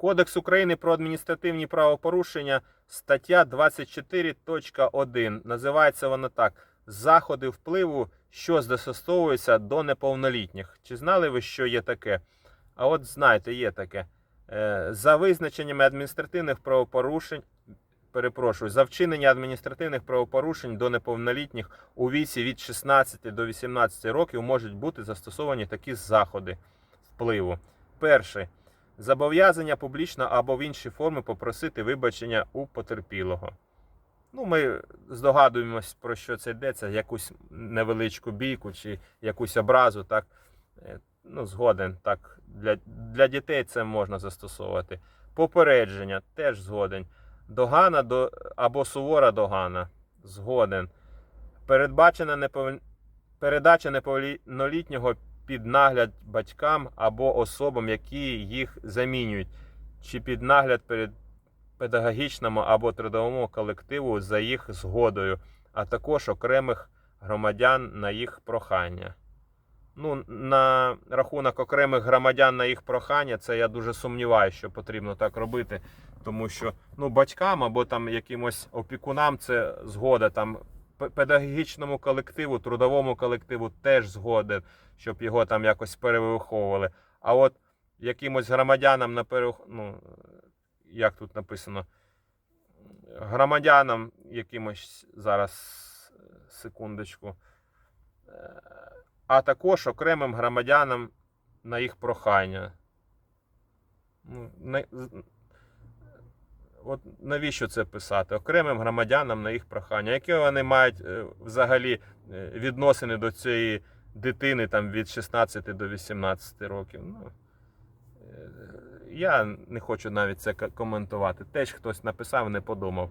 Кодекс України про адміністративні правопорушення, стаття 24.1. Називається вона так: Заходи впливу, що застосовуються до неповнолітніх. Чи знали ви, що є таке? А от знаєте, є таке. Е, За визначеннями адміністративних правопорушень, перепрошую, за вчинення адміністративних правопорушень до неповнолітніх у віці від 16 до 18 років можуть бути застосовані такі заходи впливу. Перший зобов'язання публічно або в інші форми попросити вибачення у потерпілого. Ну, ми здогадуємось, про що це йдеться, якусь невеличку бійку чи якусь образу, так. Е, Ну, згоден, так. Для, для дітей це можна застосовувати. Попередження теж згоден. Догана до, або сувора догана. Згоден. Передбачена непов... Передача неповнолітнього під нагляд батькам або особам, які їх замінюють, чи під нагляд перед педагогічному або трудовому колективу за їх згодою, а також окремих громадян на їх прохання. Ну, на рахунок окремих громадян на їх прохання, це я дуже сумніваюся, що потрібно так робити. Тому що ну, батькам або там якимось опікунам це згода. Там педагогічному колективу, трудовому колективу теж згоден, щоб його там якось перевиховували. А от якимось громадянам на пере... ну, як тут написано, громадянам якимось зараз секундочку. А також окремим громадянам на їх прохання. Ну, От навіщо це писати? Окремим громадянам на їх прохання. Які вони мають е, взагалі е, відносини до цієї дитини там, від 16 до 18 років? Ну, е, я не хочу навіть це коментувати. Теж хтось написав, не подумав.